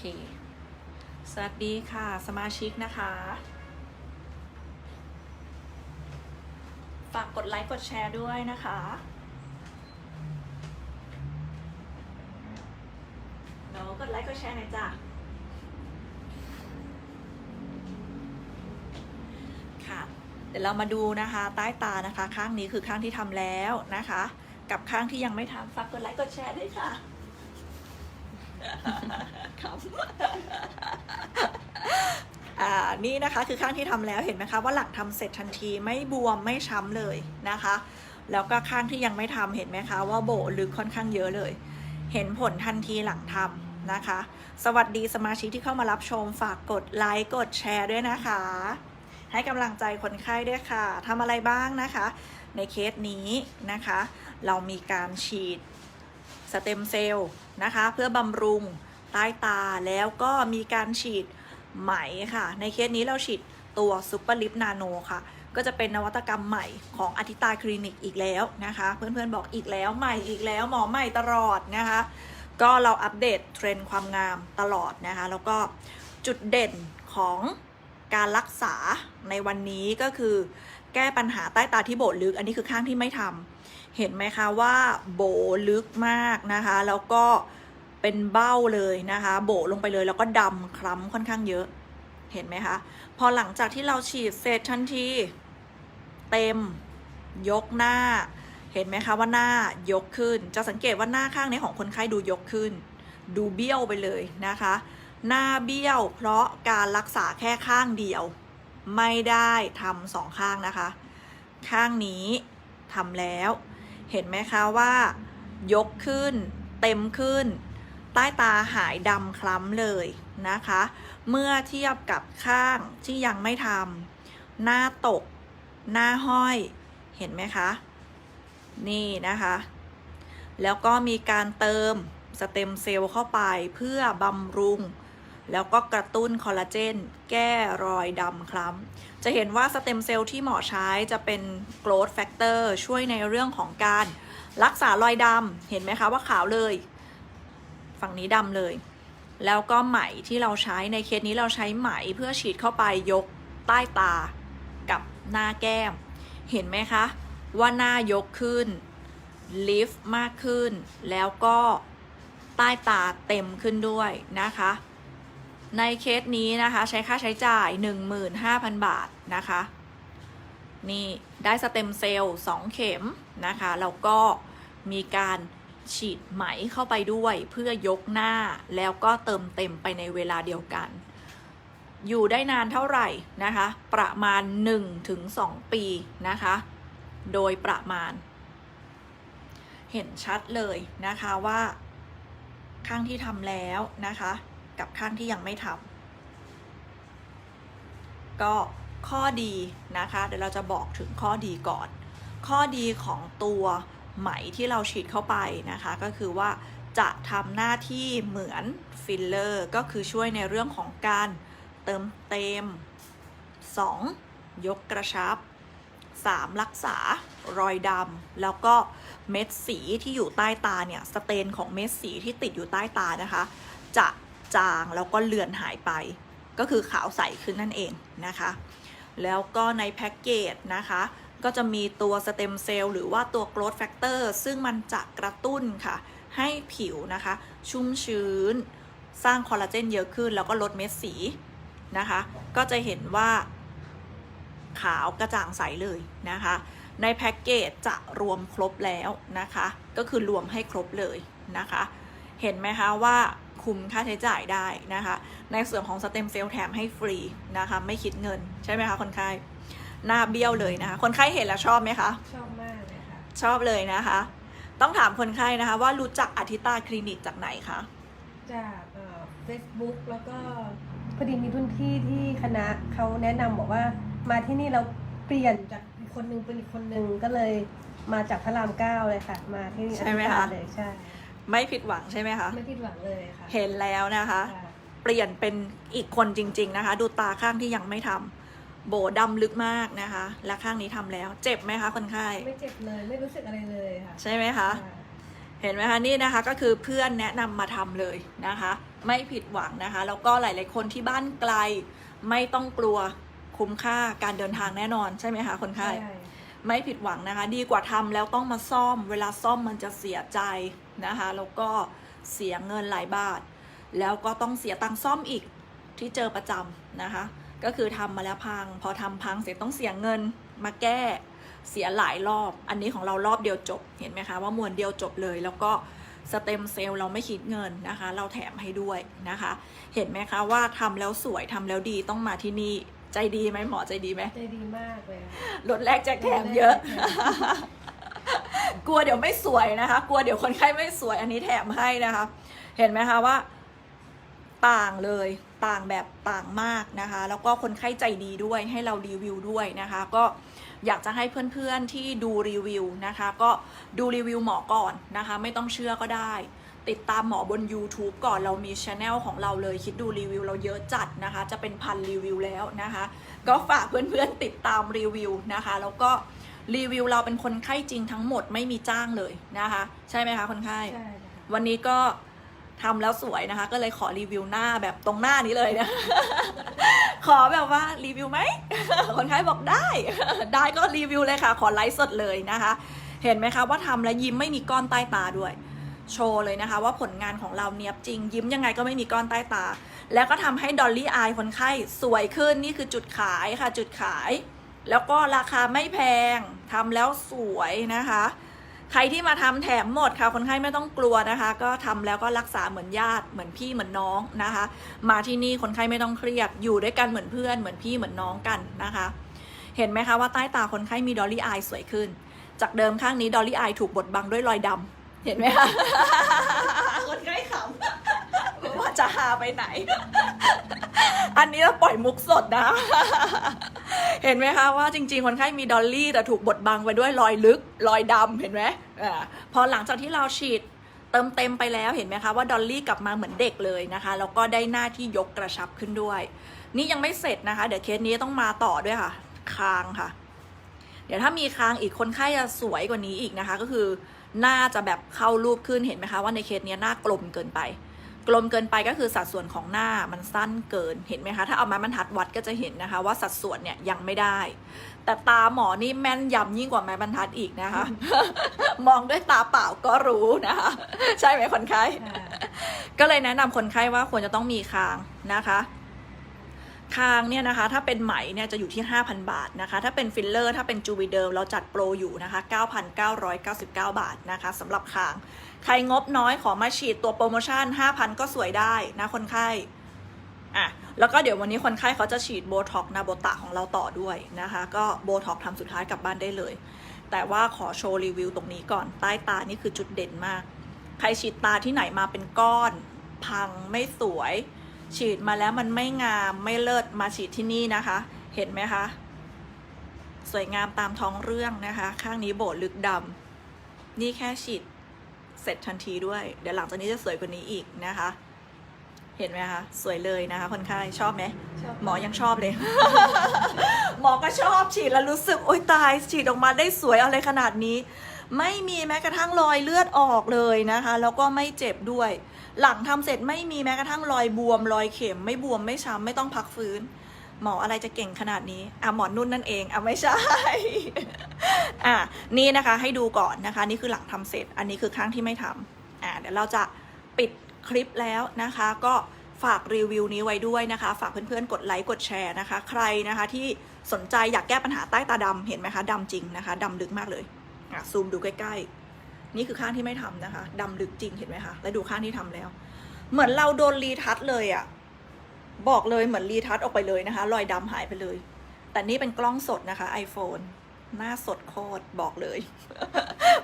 เค สวัสดีค่ะ สมาชิกนะคะ ฝากกดไลค์กดแชร์ด้วยนะคะ เดี๋ยวกดไลค์กดแชร์หน่อยจ้ะค่ะเดี๋ยวเรามาดูนะคะใต้ตานะคะ ข้างนี้คือข้างที่ทำแล้วนะคะ กับข้างที่ยังไม่ทำฝากกดไลค์กดแชร์ด้วยค่ะ ครับอ่านี่นะคะคือข้างที่ทำแล้วเห็นไหมคะว่าหลังทำเสร็จทันทีไม่บวมไม่ช้ำเลยนะคะ แล้วก็ข้างที่ยังไม่ทำเห็นไหมคะว่าโบลึกค่อนข้างเยอะเลย เห็นผลทันทีหลังทำนะคะ สวัสดีสมาชิกที่เข้ามารับชมฝากกดไลค์กดแชร์ด้วยนะคะ ให้กำลังใจคนไข้ด้วยค่ะทำอะไรบ้างนะคะ ในเคสนี้นะคะ เรามีการฉีดสเต็มเซลล์ นะคะ เพื่อบำรุงใต้ตาแล้วก็มีการฉีดไหมค่ะ ในเคสนี้เราฉีดตัวซูเปอร์ลิปนาโนค่ะ ก็จะเป็นนวัตกรรมใหม่ของอธิตาคลินิกอีกแล้วนะคะ เพื่อนๆบอกอีกแล้วใหม่อีกแล้วหมอใหม่ตลอดนะคะ ก็เราอัปเดตเทรนด์ความงามตลอดนะคะ แล้วก็จุดเด่นของการรักษาในวันนี้ก็คือ แก้ปัญหาใต้ตาที่โบลึก อันนี้คือข้างที่ไม่ทำเห็นไหมคะว่าโบลึกมากนะคะ แล้วก็เป็นเบ้าเลยนะคะ โบลงไปเลยแล้วก็ดำคล้ำค่อนข้างเยอะ เห็นไหมคะ พอหลังจากที่เราฉีดเสร็จทันที เต็มยกหน้า เห็นไหมคะว่าหน้ายกขึ้น จะสังเกตว่าหน้าข้างนี้ของคนไข้ดูยกขึ้น ดูเบี้ยวไปเลยนะคะ หน้าเบี้ยวเพราะการรักษาแค่ข้างเดียว ไม่ได้ทำสองข้างนะคะ ข้างนี้ทำแล้ว เห็นไหมคะว่า ยกขึ้น เต็มขึ้น ใต้ตาหายดำคล้ำเลยนะคะ เมื่อเทียบกับข้างที่ยังไม่ทำหน้าตก หน้าห้อยเห็นไหมคะ นี่นะคะ แล้วก็มีการเติมสเต็มเซลล์เข้าไปเพื่อบำรุง แล้วก็กระตุ้นคอลลาเจน แก้รอยดำคล้ำ จะเห็นว่าสเต็มเซลล์ที่เหมอใช้จะเป็น growth factor ช่วยในเรื่องของการรักษารอยดำ เห็นไหมคะว่าขาวเลย ฝั่งนี้ดำเลย แล้วก็ไหมที่เราใช้ในเคสนี้เราใช้ไหมเพื่อฉีดเข้าไปยกใต้ตากับหน้าแก้ม เห็นไหมคะ ว่าหน้ายกขึ้น ลิฟต์มากขึ้น แล้วก็ใต้ตาเต็มขึ้นด้วยนะคะ ในเคสนี้นะคะใช้ค่าใช้จ่าย 15,000 บาทนะคะ นี่ได้สเต็มเซลล์2เข็มนะคะแล้วก็มีการฉีดไหมเข้าไปด้วยเพื่อยกหน้าแล้วก็เติมเต็มไปในเวลาเดียวกัน อยู่ได้นานเท่าไหร่นะคะ ประมาณ 1-2 ปีนะคะ โดยประมาณ เห็นชัดเลยนะคะว่า ข้างที่ทำแล้วนะคะ กับข้างที่ยังไม่ทำก็ข้อดีนะคะ เดี๋ยวเราจะบอกถึงข้อดีก่อน ข้อดีของตัวไหมที่เราฉีดเข้าไปนะคะ ก็คือว่าจะทำหน้าที่เหมือนฟิลเลอร์ก็คือช่วยในเรื่องของการเติมเต็ม 2. ยกกระชับ 3. รักษารอยดำแล้วก็เม็ดสีที่อยู่ใต้ตาเนี่ย สเตนของเม็ดสีที่ติดอยู่ใต้ตานะคะ จะ จางแล้วก็เลือนหายไป ก็คือขาวใสขึ้นนั่นเองนะคะ แล้วก็ในแพ็กเกจนะคะ ก็จะมีตัวสเต็มเซลล์หรือว่าตัว growth factor ซึ่งมันจะกระตุ้นค่ะ ให้ผิวนะคะ ชุ่มชื้น สร้างคอลลาเจนเยอะขึ้น แล้วก็ลดเม็ดสีนะคะ ก็จะเห็นว่าขาวกระจ่างใสเลยนะคะ ในแพ็กเกจจะรวมครบแล้วนะคะ ก็คือรวมให้ครบเลยนะคะ เห็นไหมคะว่า คุมค่าใช้จ่ายได้นะคะ ในส่วนของสเต็มเซลล์แถมให้ฟรีนะคะ ไม่คิดเงินใช่ไหมคะคนไข้หน้าเบี้ยวเลยนะคะ คนไข้เห็นแล้วชอบไหมคะ ชอบมากเลยค่ะ ชอบเลยนะคะ ต้องถามคนไข้นะคะ ว่ารู้จักอธิตาคลินิกจากไหนคะ จากเฟซบุ๊กแล้วก็พอดีมีรุ่นพี่ที่คณะเขาแนะนำบอกว่ามาที่นี่เราเปลี่ยนจากอีกคนนึงเป็นอีกคนนึงก็เลยมาจากพระรามเก้าเลยค่ะ มาที่นี่ใช่ไหมคะเลยใช่ ไม่ผิดหวังใช่ไหมคะ ไม่ผิดหวังเลยค่ะ เห็นแล้วนะคะค่ะเปลี่ยนเป็นอีกคนจริง ๆนะคะ ดูตาข้างที่ยังไม่ทำโบดำลึกมากนะคะ และข้างนี้ทำแล้ว เจ็บไหมคะคนไข้ไม่เจ็บเลยไม่รู้สึกอะไรเลยค่ะ ใช่ไหมคะค่ะเห็นไหมคะนี่นะคะก็คือเพื่อนแนะนำมาทำเลยนะคะ ไม่ผิดหวังนะคะแล้วก็หลาย ๆ คนที่บ้านไกล ไม่ต้องกลัวคุ้มค่าการเดินทางแน่นอนใช่ไหมคะคนไข้ไม่ผิดหวังนะคะ ดีกว่าทำแล้วต้องมาซ่อม เวลาซ่อมมันจะเสียใจ นะคะ แล้วก็เสียเงินหลายบาท แล้วก็ต้องเสียตังค์ซ่อมอีกที่เจอประจำนะคะ ก็คือทำมาแล้วพัง พอทำพังเสร็จต้องเสียเงินมาแก้เสียหลายรอบ อันนี้ของเรารอบเดียวจบ เห็นไหมคะว่ามวนเดียวจบเลย แล้วก็สเต็มเซลล์เราไม่คิดเงินนะคะ เราแถมให้ด้วยนะคะ เห็นไหมคะว่าทำแล้วสวยทำแล้วดีต้องมาที่นี่ ใจดีไหมหมอใจดีไหมใจดีมากเลยค่ะลดแรกแจกแถมเยอะ กลัวเดี๋ยวไม่สวยนะคะ กลัวเดี๋ยวคนไข้ไม่สวยอันนี้แถมให้นะคะ เห็นไหมคะว่า ต่างเลยต่างแบบต่างมากนะคะ แล้วก็คนไข้ใจดีด้วยให้เรารีวิวด้วยนะคะ ก็อยากจะให้เพื่อนๆที่ดูรีวิวนะคะ ก็ดูรีวิวหมอก่อนนะคะ ไม่ต้องเชื่อก็ได้ ติดตามหมอบน YouTube ก่อนเรามีช anel ของเราเลยคิดดูรีวิวเราเยอะจัดนะคะ จะเป็นพันรีวิวแล้วนะคะ ก็ฝากเพื่อนๆติดตามรีวิวนะคะ แล้วก็ รีวิวเราเป็นคนไข้จริงทั้งหมดไม่มีจ้างเลยนะคะ ใช่ไหมคะคนไข้ใช่ค่ะวันนี้ก็ทำแล้วสวยนะคะ ก็เลยขอรีวิวหน้าแบบตรงหน้านี้เลยนะ ขอแบบว่ารีวิวไหมคนไข้บอกได้ ได้ก็รีวิวเลยค่ะ ขอไลฟ์สดเลยนะคะ เห็นไหมคะว่าทำแล้วยิ้มไม่มีก้อนใต้ตาด้วย โชว์เลยนะคะ ว่าผลงานของเราเนียบจริง ยิ้มยังไงก็ไม่มีก้อนใต้ตา แล้วก็ทำให้ดอลลี่อายคนไข้สวยขึ้นนี่คือจุดขายค่ะ จุดขาย แล้วก็ราคาไม่แพงทำแล้วสวยนะคะ ใครที่มาทำแถมหมดค่ะ คนไข้ไม่ต้องกลัวนะคะ ก็ทำแล้วก็รักษาเหมือนญาติเหมือนพี่เหมือนน้องนะคะ มาที่นี่คนไข้ไม่ต้องเครียดอยู่ด้วยกันเหมือนเพื่อนเหมือนพี่เหมือนน้องกันนะคะ เห็นไหมคะว่าใต้ตาคนไข้มีดอลลี่อายสวยขึ้น จากเดิมข้างนี้ดอลลี่อายถูกบดบังด้วยรอยดำเห็นไหมคะคนไข้ขำ จะหาไปไหน อันนี้เราปล่อยมุกสดนะ เห็นไหมคะว่าจริง ๆ คนไข้มีดอลลี่แต่ถูกบดบังไปด้วยรอยลึกรอยดำเห็นไหมอาพอหลังจากที่เราฉีดเติมเต็มไปแล้วเห็นไหมคะว่าดอลลี่กลับมาเหมือนเด็กเลยนะคะแล้วก็ได้หน้าที่ยกกระชับขึ้นด้วย นี่ยังไม่เสร็จนะคะ เดี๋ยวเคสนี้ต้องมาต่อด้วยค่ะ คางค่ะ เดี๋ยวถ้ามีคางอีกคนไข้จะสวยกว่านี้อีกนะคะ ก็คือหน้าจะแบบเข้ารูปขึ้นเห็นไหมคะว่าในเคสนี้หน้ากลมเกินไป กลมเกินไปก็คือสัดส่วนของหน้ามันสั้นเกินเห็นไหมคะ ถ้าเอาไม้บรรทัดวัดก็จะเห็นนะคะ ว่าสัดส่วนเนี่ยยังไม่ได้ แต่ตาหมอนี่แม่นยำยิ่งกว่าไม้บรรทัดอีกนะคะ มองด้วยตาเปล่าก็รู้นะคะ ใช่ไหมคนไข้ค่ะก็เลยแนะนำคนไข้ว่าควรจะต้องมีคางนะคะ คางเนี่ยนะคะ ถ้าเป็นไหมเนี่ยจะอยู่ที่ 5,000 บาทนะคะ ถ้าเป็นฟิลเลอร์ ถ้าเป็นจูวิเดิมเราจัดโปรอยู่นะคะ 9,999 บาทนะคะสำหรับคาง ใครงบน้อยขอมาฉีดตัวโปรโมชั่น 5,000 ก็สวยได้นะคนไข้อะแล้วก็เดี๋ยววันนี้คนไข้เขาจะฉีดโบท็อกนาโบตะของเราต่อด้วยนะคะ ก็โบท็อกทำสุดท้ายกลับบ้านได้เลย แต่ว่าขอโชว์รีวิวตรงนี้ก่อนใต้ตานี่คือจุดเด่นมาก ใครฉีดตาที่ไหนมาเป็นก้อน พังไม่สวย ฉีดมาแล้วมันไม่งามไม่เลิศมาฉีดที่นี่นะคะ เห็นไหมคะ สวยงามตามท้องเรื่องนะคะ ข้างนี้โบดลึกดำนี่แค่ฉีดเสร็จทันทีด้วย เดี๋ยวหลังจากนี้จะสวยกว่านี้อีกนะคะ เห็นไหมคะ สวยเลยนะคะคนไข้ชอบไหมชอบหมอยังชอบเลย หมอก็ชอบฉีดแล้วรู้สึกโอ๊ยตายฉีดออกมาได้สวยอะไรขนาดนี้ ไม่มีแม้กระทั่งรอยเลือดออกเลยนะคะ แล้วก็ไม่เจ็บด้วย หลังทำเสร็จไม่มีแม้กระทั่งรอยบวม รอยเข็ม ไม่บวมไม่ช้ำไม่ต้องพักฟื้น หมออะไรจะเก่งขนาดนี้อะหมอนุ่นนั่นเองอะไม่ใช่อะนี่นะคะให้ดูก่อนนะคะ นี่คือหลังทำเสร็จ อันนี้คือครั้งที่ไม่ทำอะเดี๋ยวเราจะปิดคลิปแล้วนะคะ ก็ฝากรีวิวนี้ไว้ด้วยนะคะ ฝากเพื่อนๆ กดไลค์กดแชร์นะคะ ใครนะคะที่สนใจอยากแก้ปัญหาใต้ตาดำเห็นไหมคะดำจริงนะคะดำลึกมากเลยอะซูมดูใกล้ๆ นี่คือข้างที่ไม่ทำนะคะดำลึกจริงเห็นไหมคะแล้วดูข้างที่ทำแล้ว เหมือนเราโดนรีทัชเลยอะบอกเลยเหมือนรีทัชออกไปเลยนะคะ รอยดำหายไปเลย แต่นี่เป็นกล้องสดนะคะ iPhone หน้าสดโคตรบอกเลย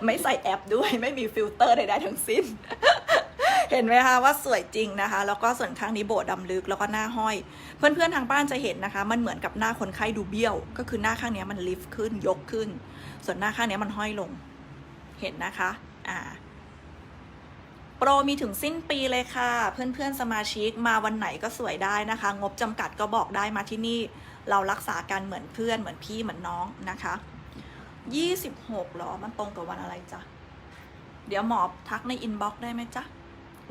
ไม่ใส่แอปด้วยไม่มีฟิลเตอร์ใดๆทั้งสิ้น เห็นไหมคะว่าสวยจริงนะคะ แล้วก็ส่วนข้างนี้โบดดำลึกแล้วก็หน้าห้อย เพื่อนๆทางบ้านจะเห็นนะคะ มันเหมือนกับหน้าคนไข้ดูเบี้ยว ก็คือหน้าข้างนี้มันลิฟต์ขึ้นยกขึ้นส่วนหน้าข้างนี้มันห้อยลง เห็นนะคะอ่าโปรมีถึงสิ้นปีเลยค่ะ เพื่อนๆสมาชิกมาวันไหนก็สวยได้นะคะ งบจำกัดก็บอกได้มาที่นี่ เรารักษากันเหมือนเพื่อนเหมือนพี่เหมือนน้องนะคะ26หรอ มันตรงกับวันอะไรจ๊ะ เดี๋ยวหมอทักในอินบ็อกซ์ได้ไหมจ๊ะ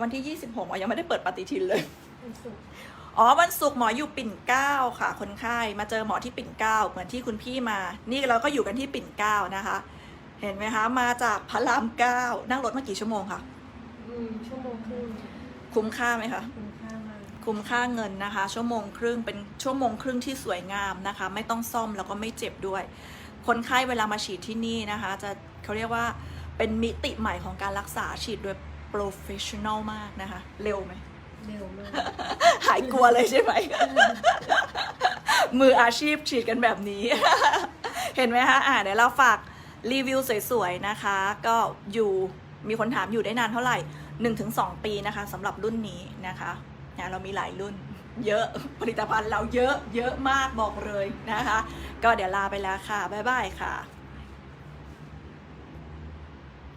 วันที่ 26หมอยังไม่ได้เปิดปฏิทินเลยเป็นสุขอ๋อ วันศุกร์หมออยู่ปิ่นเกล้าค่ะ คนไข้มาเจอหมอที่ปิ่นเกล้าเหมือนที่คุณพี่มา นี่เราก็อยู่กันที่ปิ่นเกล้านะคะ เห็นไหมคะ มาจากพระรามเก้านั่งรถมากี่ชั่วโมงคะอืมชั่วโมงครึ่งคุ้มค่าไหมคะ คุณค่ามากคุ้มค่าเงินนะคะ ชั่วโมงครึ่งเป็นชั่วโมงครึ่งที่สวยงามนะคะ ไม่ต้องซ่อมแล้วก็ไม่เจ็บด้วย คนไข้เวลามาฉีดที่นี่นะคะ จะเขาเรียกว่าเป็นมิติใหม่ของการรักษาฉีดโดยโปรเฟชชั่นอลมากนะคะ เร็วไหม เร็วมาก หายกลัวเลยใช่ไหม มืออาชีพฉีดกันแบบนี้ เห็นไหมคะอ่าเดี๋ยวเราฝาก รีวิวสวยๆนะคะ ก็อยู่มีคนถามอยู่ได้นานเท่าไหร่ 1-2 ปีนะคะสำหรับรุ่นนี้นะคะนะเรามีหลายรุ่นเยอะผลิตภัณฑ์เราเยอะเยอะมากบอกเลยนะคะ ก็เดี๋ยวลาไปแล้วค่ะ บ๊ายบายค่ะ